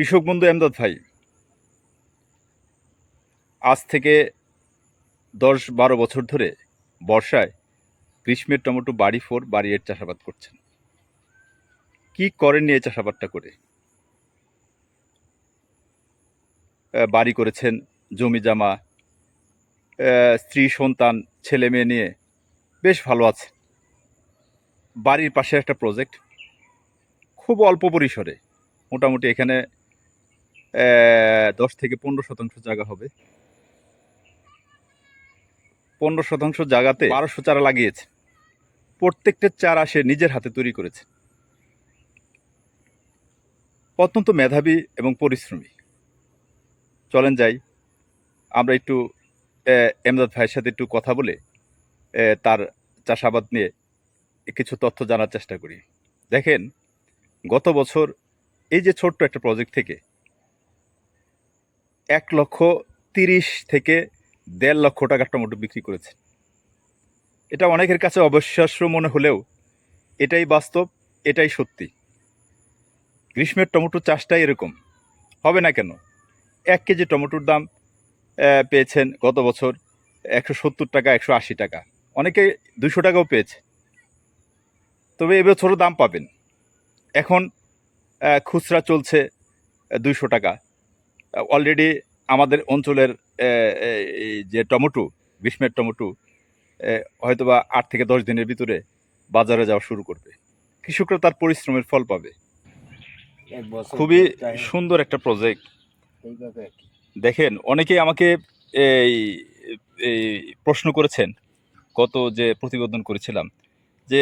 কৃষক বন্ধু এমদাদ ভাই, আজ থেকে দশ বারো বছর ধরে বর্ষায় গ্রীষ্মের টমেটো বাড়ি ফোর বাড়ি এর চাষাবাদ করছেন। কি করেননি এই চাষাবাদটা করে? বাড়ি করেছেন, জমি জামা স্ত্রী, সন্তান, ছেলে মেয়ে নিয়ে বেশ ভালো আছে বাড়ির পাশে একটা প্রজেক্ট খুব অল্প পরিসরে মোটামুটি এখানে দশ থেকে পনেরো শতাংশ জায়গা হবে। পনেরো শতাংশ জায়গাতে বারোশো চারা লাগিয়েছে। প্রত্যেকটা চারা সে নিজের হাতে তৈরি করেছে। অত্যন্ত মেধাবী এবং পরিশ্রমী। চলেন যাই, আমরা একটু এমদাদ ভাইয়ের সাথে একটু কথা বলে তার চাষাবাদ নিয়ে কিছু তথ্য জানার চেষ্টা করি। দেখেন, গত বছর এই যে ছোট্ট একটা প্রজেক্ট থেকে এক লক্ষ তিরিশ থেকে দেড় লক্ষ টাকার টমেটো বিক্রি করেছে এটা অনেকের কাছে অবিশ্বাস্য মনে হলেও এটাই বাস্তব, এটাই সত্যি। গ্রীষ্মের টমেটো চাষটাই এরকম। হবে না কেন? এক কেজি টমেটোর দাম পেয়েছেন গত বছর একশো সত্তর টাকা, একশো আশি টাকা। অনেকে দুশো টাকাও পেয়েছে। তবে এবছরও দাম পাবেন। এখন খুচরা চলছে দুইশো টাকা। অলরেডি আমাদের অঞ্চলের যে টমেটো গ্রীষ্মের টমেটো হয়তোবা আট থেকে দশ দিনের ভিতরে বাজারে যাওয়া শুরু করবে। কৃষকরা তার পরিশ্রমের ফল পাবে। খুবই সুন্দর একটা প্রজেক্ট। দেখেন অনেকেই আমাকে এই এই প্রশ্ন করেছেন গত যে প্রতিবেদন করেছিলাম যে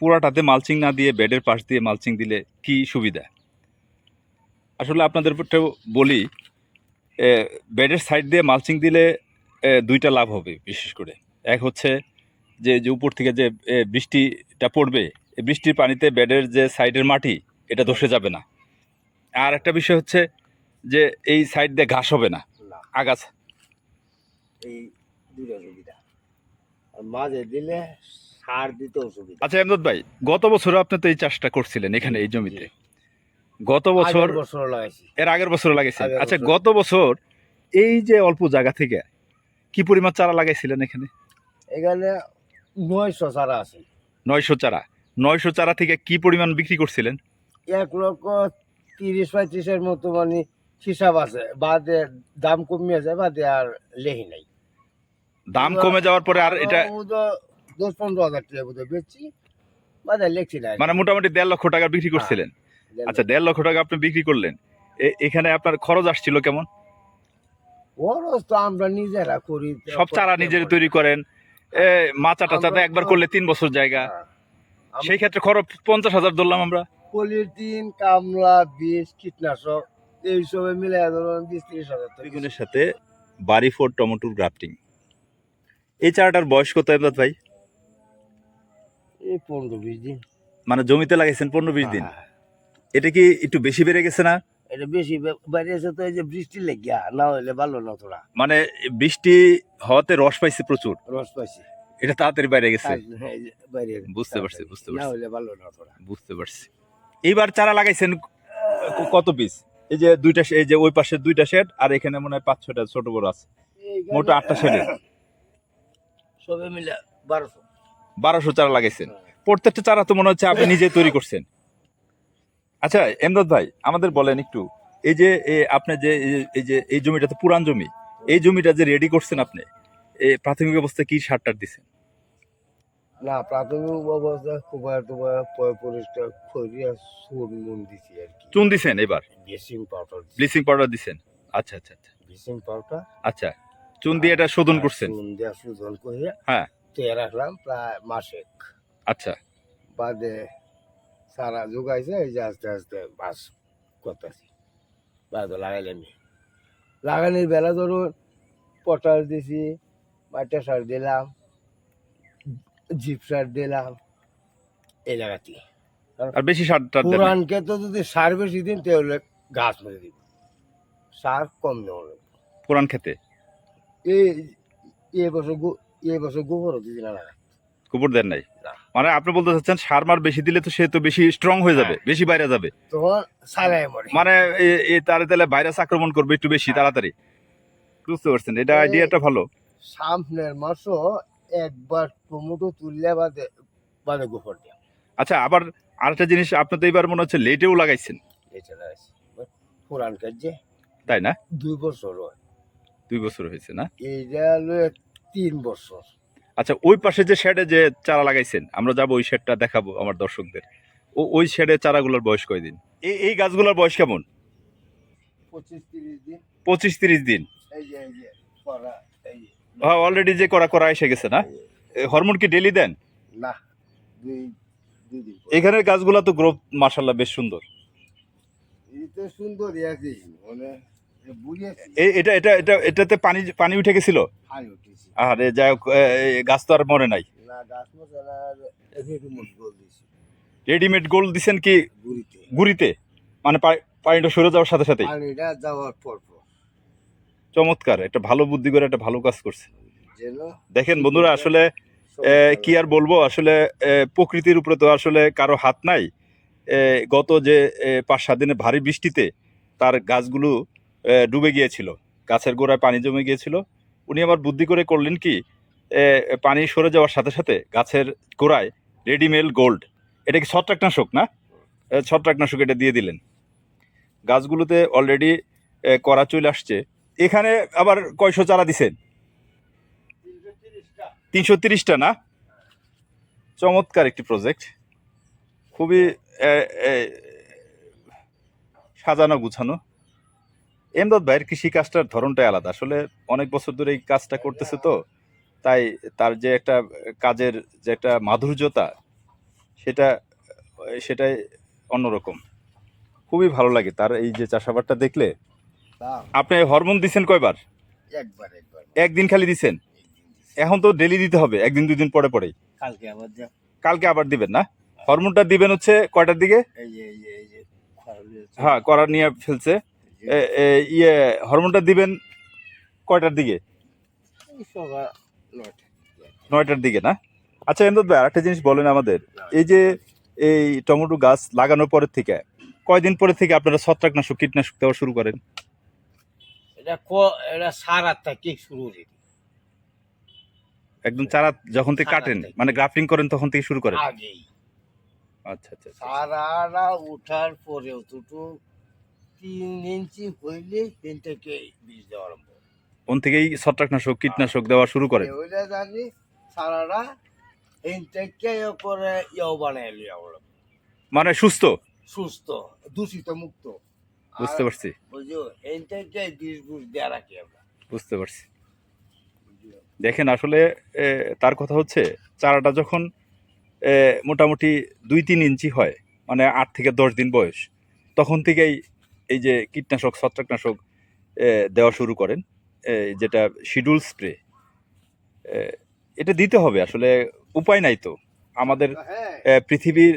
পুরাটাতে মালচিং না দিয়ে বেডের পাশ দিয়ে মালচিং দিলে কি সুবিধা? আসলে আপনাদের বলি বেডের সাইড দিয়ে মালচিং দিলে দুইটা লাভ হবে বিশেষ করে। এক হচ্ছে যে যে উপর থেকে যে বৃষ্টিটা পড়বে এই বৃষ্টির পানিতে বেডের যে সাইডের মাটি এটা ধসে যাবে না। আর একটা বিষয় হচ্ছে যে এই সাইড দিয়ে ঘাস হবে না আগাছা। এই দুটো সুবিধা। মাঝে দিলে সার দিতেও সুবিধা। আচ্ছা এমদাদ ভাই গত বছর আপনি তো এই চাষটা করছিলেন এখানে এই জমিতে। গত বছর বছর লাগাইছি। এর আগের বছর লাগাইছেন। আগের আচ্ছা গত বছর এই যে অল্প জায়গা থেকে কি পরিমাণ চারা লাগাইছিলেন এখানে? এখানে নয়শো চারা আছে। নয়শো চারা। নয়শো চারা থেকে কি পরিমাণ বিক্রি করছিলেন? এক লক্ষ তিরিশ পঁয়ত্রিশের মতো মানে হিসাব আছে। বাদে দাম কমিয়ে যায় বাদে আর লেহি নাই। দাম কমে যাওয়ার পরে আর এটা দশ পনেরো হাজার টাকা বেচছি বাদে লেখছি না। মানে মোটামুটি দেড় লক্ষ টাকা বিক্রি করছিলেন। আচ্ছা দেড় লক্ষ টাকা আপনি বিক্রি করলেন। এখানে আপনার খরচ আসছিল কেমন? খরচ তো আমরা নিজেরা করি। সব চারা নিজের তৈরি করেন। মাচা আমরা একবার করলে তিন বছর জায়গা। হ্যাঁ। সেই ক্ষেত্রে খরচ পঞ্চাশ হাজার ধরলাম আমরা। পলিথিন কামলা বীজ কীটনাশক এইসবে মিলে ধরুন বিশ ত্রিশ হাজার বেগুনের সাথে বাড়ি ফোর টমেটোর গ্রাফটিং। এই চারাটার বয়স কত এমদাদ ভাই? এই পনেরো বিশ দিন। মানে জমিতে লাগাইছেন পনেরো বিশ দিন। হ্যাঁ। এটা কি একটু বেশি বেড়ে গেছে না? এটা বেশি বাইরেছে তো এই যে বৃষ্টি লেগিয়া না হইলে ভালো না তোরা। মানে বৃষ্টি হওয়াতে রস পাইছে প্রচুর। রস পাইছি। এটা তাড়াতাড়ি বাইরে গেছে। হ্যাঁ, বাইরে বুঝতে পারছি, বুঝতে না পারছি। হইলে ভালো না তোরা। বুঝতে পারছি। এইবার চারা লাগাইছেন কত পিস এই যে দুইটা এই যে ওই পাশে দুইটা শেড আর এখানে মনে হয় পাঁচ ছটা ছোট বড় আছে। মোটা আটটা শেডের সবে মিলে বারোশো। বারোশো চারা লাগাইছেন। প্রত্যেকটা চারা তো মনে হচ্ছে আপনি নিজে তৈরি করছেন। আচ্ছা এমদাদ ভাই আমাদের বলেন একটু। এই যে আপনি যে এই যে- এই জমিটা তো পুরান জমি। এই জমিটা যে রেডি করছেন আপনি এই প্রাথমিক অবস্থায় কি সার টার দিচ্ছেন না প্রাথমিক অবস্থা খুব তোমার পরিষ্কার করিয়া সুর নুন দিছি আর কি। চুন দিছেন এবার? ব্লিচিং পাউডার ব্লিচিং পাউডার দিছেন? আচ্ছা আচ্ছা আচ্ছা। ব্লিচিং পাউডার আচ্ছা চুন দিয়ে এটা শোধন করছেন? চুন দিয়া শোধন করিয়া হ্যাঁ। তে রাখলাম প্রায় মাসেক। আচ্ছা। বাদে সারা যোগাইছে এই যে আস্তে আস্তে বাস করতেছি। বাদে লাগাইলাম লাগানোর বেলা ধরুন পটাশ দিছি মাটা সার দিলাম জিপ সার দিলাম এই জায়গাতে আর বেশি সার। পুরানকে তো যদি সার বেশি দিন তাহলে গাছ মেরে দিব। সার কম নেওয়া লাগবে। পুরান খেতে? এই এই বছর এই বছর গোবরও দিদি না গোবর দেন নাই? না। মানে আপনি বলতে চাচ্ছেন সার মার বেশি দিলে তো সে তো বেশি স্ট্রং হয়ে যাবে হ্যাঁ। বেশি বাইরে যাবে। মানে তারে তাহলে ভাইরাস আক্রমণ করবে একটু বেশি হ্যাঁ। তাড়াতাড়ি। বুঝতে পারছেন? এটা আইডিয়াটা ভালো। সামনের মাসও একবার টমেটো তুললে বাদে বাদে গোফর দিয়া। আচ্ছা আবার আরেকটা জিনিস আপনি তো এবার মনে হচ্ছে লেটেও লাগাইছেন। এটা আছে পুরান কাজে তাই না? দুই বছর হয়। দুই বছর হয়েছে না? এইটা হলো তিন বছর। আচ্ছা ওই পাশে যে শেডে যে চারা লাগাইছেন আমরা যাব ওই শেডটা দেখাবো আমার দর্শকদের। ও ওই শেডে চারাগুলোর বয়স কয়দিন? এই এই গাছগুলোর বয়স কেমন? পঁচিশ তিরিশ দিন। হ্যাঁ অলরেডি যে করা করা এসে গেছে না? হরমোন কি ডেলি দেন? না। এখানের গাছগুলো তো গ্রোথ মার্শাল্লাহ বেশ সুন্দর। সুন্দর এটা এটা এটা এটাতে পানি পানি উঠে গেছিল? আর যাই হোক গাছ তো আর মরে নাই। রেডিমেড গোল দিছেন কি গুড়িতে। মানে পানিটা সরে যাওয়ার সাথে যাওয়ার পর পর। চমৎকার একটা ভালো বুদ্ধি করে একটা ভালো কাজ করছে। দেখেন বন্ধুরা আসলে কি আর বলব আসলে প্রকৃতির উপরে তো আসলে কারও হাত নাই। গত যে পাঁচ সাত দিনে ভারী বৃষ্টিতে তার গাছগুলো ডুবে গিয়েছিল। গাছের গোড়ায় পানি জমে গিয়েছিল। উনি আবার বুদ্ধি করে করলেন কি পানি সরে যাওয়ার সাথে সাথে গাছের গোড়ায় রেডিমেল গোল্ড, এটা কি ছত্রাকনাশক না? ছত্রাকনাশক এটা দিয়ে দিলেন। গাছগুলোতে অলরেডি করা চলে আসছে। এখানে আবার কয়শো চারা দিছেন? তিনশো তিরিশটা না? চমৎকার একটি প্রজেক্ট খুবই সাজানো গুছানো। এমদাদ ভাইয়ের কৃষি কাজটার ধরনটাই আলাদা। আসলে অনেক বছর ধরে এই কাজটা করতেছে তো তাই তার যে একটা কাজের যে একটা মাধুর্যতা সেটা সেটাই অন্যরকম। খুবই ভালো লাগে তার এই যে চাষাবাদটা দেখলে। আপনি হরমোন দিছেন কয়বার? একবার একবার। একদিন খালি দিছেন? এখন তো ডেলি দিতে হবে একদিন দুই দিন পরে পরেই। কালকে আবার কালকে আবার দিবেন না? হরমোনটা দিবেন হচ্ছে কয়টার দিকে। হ্যাঁ করার নিয়ে ফেলছে। ইয়ে হরমোনটা দিবেন কয়টার দিকে। নয়টার দিকে না? আচ্ছা এমদাদ ভাই আরেকটা জিনিস বলেন আমাদের। এই যে এই টমেটো গাছ লাগানোর পরের থেকে কয়দিন পরে থেকে আপনারা ছত্রাকনাশক কীটনাশক দেওয়া শুরু করেন? এটা ক এটা সার আটটা কি শুরু হয়ে একদম চারা যখন থেকে কাটেন মানে গ্রাফটিং করেন তখন থেকে শুরু করেন? আগেই। আচ্ছা আচ্ছা আচ্ছা। সারারা উঠার পরেও দুটো তিন ইঞ্চি হইলে তিন থেকে বীজ দেওয়া আরম্ভ তখন থেকেই ছত্রাকনাশক কীটনাশক দেওয়া শুরু করেন হইলে জানি সারারা তিন থেকে করে ইয়েও বানাই লিয়া মানে সুস্থ? সুস্থ দূষিত মুক্ত। বুঝতে পারছি। বুঝছ এই থেকে বীজ বুঝ দেওয়া রাখি আমরা। বুঝতে পারছি। দেখেন আসলে তার কথা হচ্ছে চারাটা যখন মোটামুটি দুই তিন ইঞ্চি হয় মানে আট থেকে দশ দিন বয়স তখন থেকেই এই যে কীটনাশক ছত্রাকনাশক দেওয়া শুরু করেন যেটা শিডিউল স্প্রে। এটা দিতে হবে আসলে উপায় নাই তো। আমাদের হ্যাঁ। পৃথিবীর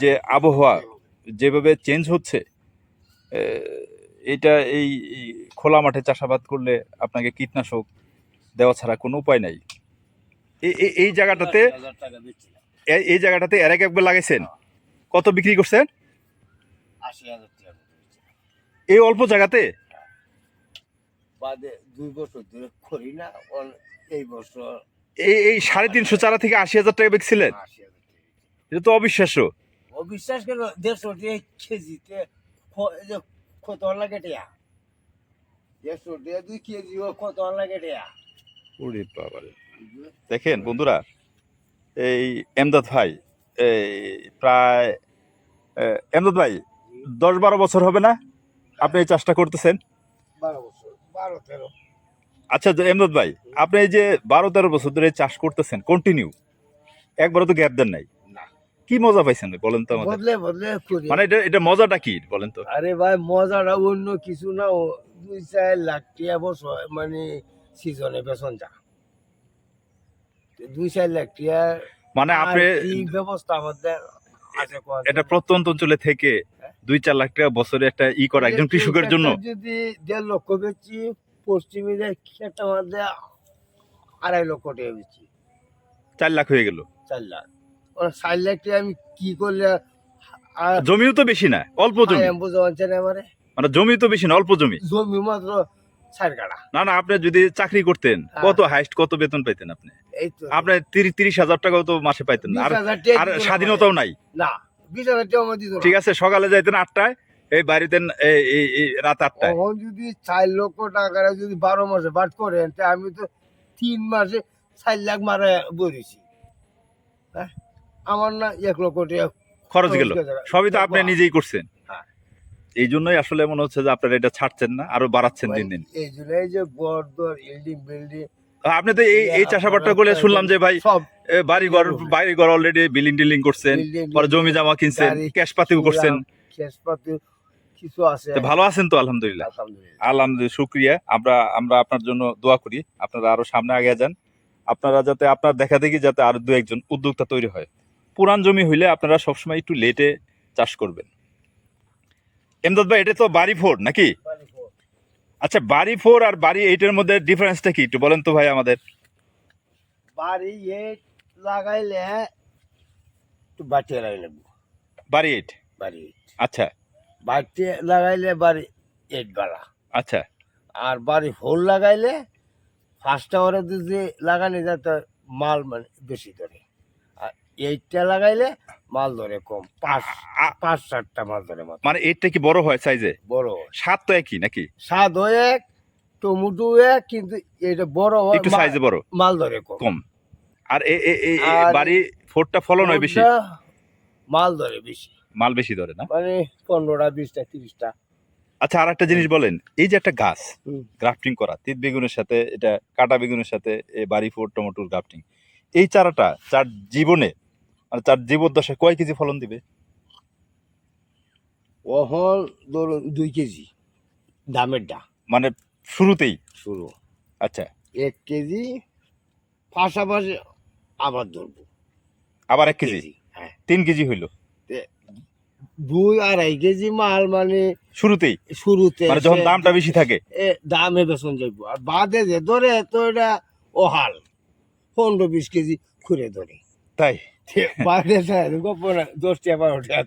যে আবহাওয়া যেভাবে চেঞ্জ হচ্ছে এটা এই এই খোলা মাঠে চাষাবাদ করলে আপনাকে কীটনাশক দেওয়া ছাড়া কোনো উপায় নাই। এই- এই- এই জায়গাটাতে এই জায়গাটাতে এর এক একবার লাগাইছেন? কত বিক্রি করছেন? আশি হাজার। এই অল্প জায়গাতে? বাদে দুই বছর ধরে করি না এই বছর এই এই সাড়ে তিনশো চারা থেকে আশি হাজার টাকা বেচছিলেন? টাকা এটা তো অবিশ্বাস্য। অবিশ্বাস কেন? দেড়শো টাকা কেজিতে কত লাগে টিয়া? দেড়শো টাকা দুই কেজি ও কত লাগে টিয়া? ওরে বাবারে। দেখেন বন্ধুরা এই এমদাদ ভাই এই প্রায় এমদাদ ভাই দশ বারো বছর হবে না? আপনি এই চাষটা করতেছেন? আচ্ছা এমদাদ ভাই আপনি এই যে বারো তেরো বছর ধরে চাষ করতেছেন কন্টিনিউ একবারও তো গ্যাপ দেন নাই? না। কি মজা পাইছেন বলেন তো আমাদের। বদলে বদলে মানে এটা এটা মজাটা কি বলেন তো? আরে ভাই মজাটা অন্য কিছু না ও দুই চার লাখ টিয়া বছর মানে সিজনে বেতন যা। দুই চার লাখ টিয়া মানে আপনি এই ব্যবস্থা আমাদের আছে এটা প্রত্যন্ত অঞ্চলে থেকে দুই চার লাখ টাকা বছরে একটা ই করা একজন কৃষকের জন্য। যদি দেড় লক্ষ বেচি পশ্চিমে খেটা মধ্যে আড়াই লক্ষ টাকা বেচি। চার লাখ হয়ে গেল। চার লাখ। ষাট লাখ টাকা আমি কি করলে জমিও তো বেশি না অল্প জমি। মানে জমি তো বেশি না অল্প জমি। জমি মাত্র না না আপনি যদি চাকরি করতেন হ্যাঁ। কত হাইস্ট কত বেতন পেতেন আপনি? এই তো। আপনি তিরিশ হাজার টাকাও তো মাসে পাইতেন আর 20,000 টাকা আর দিত না স্বাধীনতাও নাই। না। বিশ হাজার টাকা আমার দিত ঠিক আছে সকালে যাইতেন আটটায় এই বাড়িতে এই- রাত আটটায়। তখন যদি চার লক্ষ টাকার যদি বারো মাসে বাদ করেন তা আমি তো তিন মাসে চার লাখ মারা বলেছি। হ্যাঁ? আমার না এক লক্ষ টাকা খরচ গেল। সবই তো আপনি নিজেই করছেন। হ্যাঁ। এই জন্যই আসলে মনে হচ্ছে যে আপনারা এটা ছাড়ছেন না আরও বাড়াচ্ছেন দিন দিন। এই জন্য এই যে বড় দর বিল্ডিং বিল্ডিং আপনি তো এই এই চাষাবাদটা করলে শুনলাম যে ভাই সব এ, বাড়ি ঘর বাড়ি ঘর অলরেডি বিল্ডিং টিল্ডিং করছেন পরে জমি জমা কিনছেন ক্যাশ পাতিও করছেন। কিছু আছে। ভালো আছেন তো আলহামদুলিল্লাহ। আলহামদুলিল্লাহ। শুক্রিয়া। আমরা আমরা আপনার জন্য দোয়া করি আপনারা আরও সামনে আগে যান। আপনারা যাতে আপনার দেখা দেখি যাতে আরও দু একজন উদ্যোক্তা তৈরি হয়। পুরান জমি হইলে আপনারা সবসময় একটু লেটে চাষ করবেন। এমদাদ ভাই এটা তো বাড়ি ফোর নাকি? আচ্ছা বাড়ি ফোর আর বাড়ি এইটের মধ্যে ডিফারেন্সটা কি? একটু বলেন তো ভাই আমাদের। বাড়ি এইট লাগাইলে একটু বাটিয়ে লাগাইলে বাড়ি এইট? বাড়ি। আচ্ছা। বাড়িতে লাগাইলে বাড়ি এইট বাড়া। আচ্ছা। আর বাড়ি হোল লাগাইলে ফার্স্ট আওয়ারে যদি লাগানি যায় মাল মানে বেশি ধরে। আর এইটটা লাগাইলে মাল ধরে কম। পাঁচ পাঁচ সাতটা মাল ধরে মাত্র। মানে এইটটা কি বড় হয় সাইজে বড় সাত তো একই নাকি? স্বাদ হয় এক টমেটো এক কিন্তু এটা বড় হয় একটু সাইজে বড়। মাল ধরে কম। আর এ- এ- এ- এ- আর- বাড়ি ফোরটা ফলন হয় বেশি? মাল ধরে বেশি। মাল বেশি ধরে না? মানে পনেরোটা বিশটা তিরিশটা। আচ্ছা আর একটা জিনিস বলেন এই যে একটা গাছ গ্রাফটিং করা তিত বেগুনের সাথে এটা কাটা বেগুনের সাথে এই বাড়ি ফোর টমেটোর গ্রাফটিং এই চারাটা চার জীবনে মানে চার জীবদ্দশায় কয় কেজি ফলন দিবে? ওহল ধরুন দুই কেজি দামেরটা মানে শুরুতেই? শুরু। আচ্ছা। এক কেজি পাশাপাশি আবার ধরবো। আবার এক কেজি হ্যাঁ। তিন কেজি হইল? দুই আড়াই কেজি মাল মানে শুরুতেই? শুরুতে মানে যখন দামটা বেশি থাকে? দামে বেতন যাইব। আর বাদে যে ধরে তো এটা ওহাল পনেরো বিশ কেজি খুঁড়ে ধরে। তাই? বাদে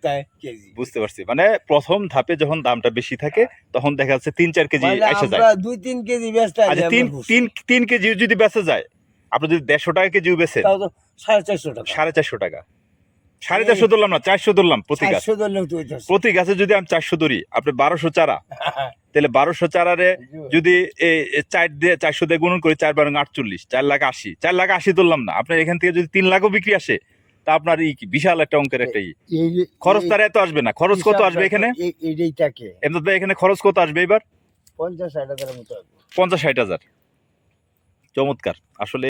তাই কেজি। বুঝতে পারছি। মানে প্রথম ধাপে যখন দামটা বেশি থাকে তখন দেখা যাচ্ছে তিন চার কেজি মানে এসে যায়। আমরা দুই তিন কেজি আচ্ছা তিন তিন তিন কেজি যদি বেঁচে যায় আপনি যদি দেড়শো টাকা কেজিও বেচেন সাড়ে চারশো টাকা। সাড়ে চারশো টাকা। সাড়ে চারশো ধরলাম না চারশো ধরলাম প্রতি গাছ। প্রতি গাছে যদি আমি চারশো ধরি আপনি বারোশো চারা। তাহলে বারোশো চারারে যদি চার দিয়ে চারশো দিয়ে গুণন করি চার বারো আটচল্লিশ চার লাখ আশি। চার লাখ আশি ধরলাম না আপনার এখান থেকে যদি তিন লাখও বিক্রি আসে তা আপনার এই বিশাল একটা অঙ্কের একটা ই। খরচ তার এত আসবে না খরচ কত আসবে এখানে? এখানে খরচ কত আসবে এবার পঞ্চাশ ষাট আসবে। পঞ্চাশ ষাট হাজার। চমৎকার আসলে